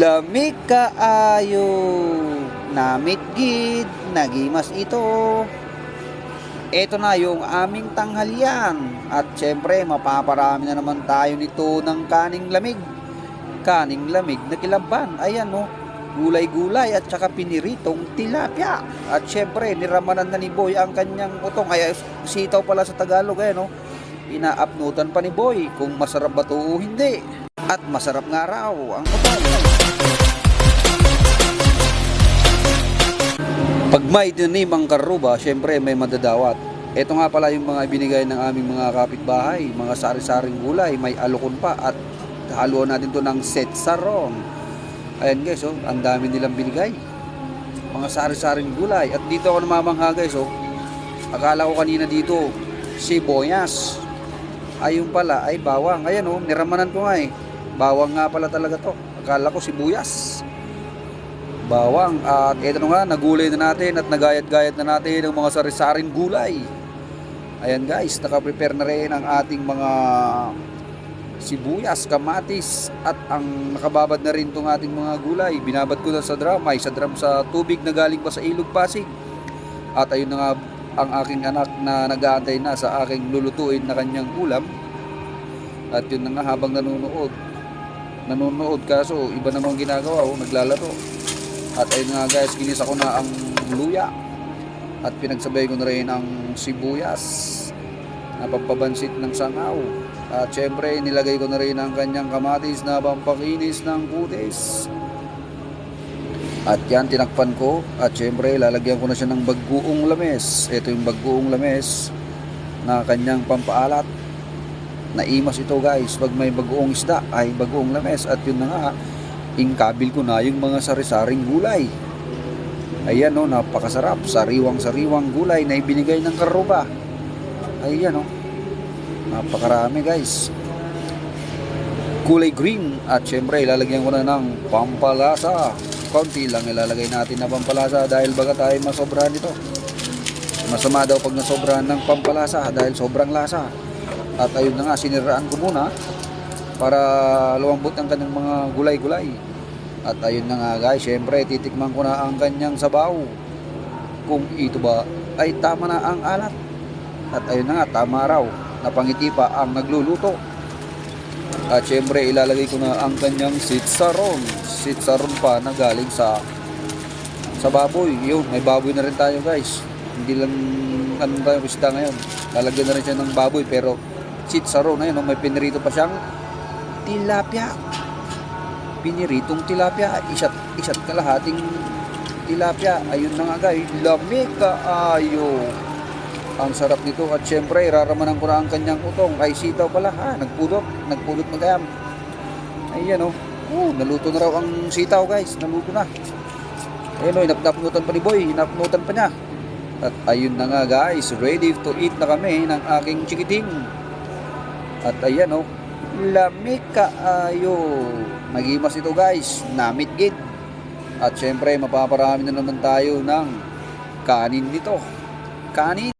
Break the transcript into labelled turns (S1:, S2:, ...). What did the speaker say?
S1: Lamig kaayo, namit gid, nagimas ito. Ito na yung aming tanghalian at syempre mapaparami na naman tayo nito ng kaning lamig. Kaning lamig na kilaban, ayan no, gulay-gulay at saka piniritong tilapia. At syempre niramanan na ni Boy ang kanyang utong, kaya sitaw pala sa Tagalog ayan no. Inaapnutan pa ni Boy kung masarap ba to o hindi. At masarap nga raw ang utong. Pag may tinanim ang karuba, syempre may madadawat. Ito nga pala yung mga binigay ng aming mga kapitbahay, mga sari-saring gulay, may alukon pa at haluan natin to ng set sarong. Ayan guys, oh, ang dami nilang binigay. Mga sari-saring gulay. At dito ako namamangha guys, oh. Akala ko kanina dito, sibuyas. Ayun pala, ay bawang. Ayan oh, niramanan ko nga eh. Bawang nga pala talaga to. Akala ko sibuyas bawang at ito nga nagulay na natin at nagayat-gayat na natin ng mga sari-saring gulay ayan guys nakaprepare na rin ang ating mga sibuyas, kamatis at ang nakababad na rin itong ating mga gulay binabad ko na sa drum ay sa drum sa tubig na galing pa sa ilog pasig at ayun na nga ang aking anak na nag-aantay na sa aking lulutuin na kanyang ulam at yun na nga habang nanonood nanonood kaso iba namang ginagawa oh, naglalaro at ayun nga guys, ginisa ko na ang luya. At pinagsabay ko na rin ang sibuyas na pampabansit ng sangaw. At syempre, nilagay ko na rin ang kanyang kamatis na pampakinis ng kutis. At yan, tinakpan ko. At syempre, lalagyan ko na siya ng bagoong lames. Ito yung bagoong lames na kanyang pampaalat. Naimas ito guys. Pag may bagoong isda, ay bagoong lames. At yun na nga, ingkabil ko na yung mga sari-saring gulay. Ayan o, napakasarap. Sariwang-sariwang gulay na ibinigay ng karuba. Ayan o. Napakarami guys. Kulay green. At syempre, ilalagyan ko na ng pampalasa. Konti lang ilalagay natin na pampalasa dahil baga tayo masobrahan nito. Masama daw pag nasobrahan ng pampalasa dahil sobrang lasa. At ayun na nga, siniraan ko muna para lumambot ang kanyang mga gulay-gulay. At ayun na nga guys, syempre titikman ko na ang kanyang sabaw. Kung ito ba ay tama na ang alat. At ayun na nga, tama raw. Napangiti pa ang nagluluto. At syempre ilalagay ko na ang kanyang sitsaron. Sitsaron pa na galing sa sa baboy. Yun, may baboy na rin tayo guys. Hindi lang ano tayo isda ngayon. Lalagyan na rin siya ng baboy pero sitsaron na yun, may pinirito pa siyang tilapia. Piniritong tilapia, isa't, isa't kalahating tilapia. Ayun na nga guys, lamig kaayo. Ang sarap nito at syempre raramanan ko na ang kanyang utong. Ay sitaw pala ha, nagpudot, nagpudot magayam. Ayan oh. Oh, naluto na raw ang sitaw guys, naluto na. Ayun oh, inapnapunutan pa ni Boy, inapnutan pa niya. At ayun na nga guys, ready to eat na kami ng aking chikiting. At ayan oh, lamig kaayo. Nagimas ito guys, namit gid. At syempre mapaparami na naman tayo ng kanin nito. Kanin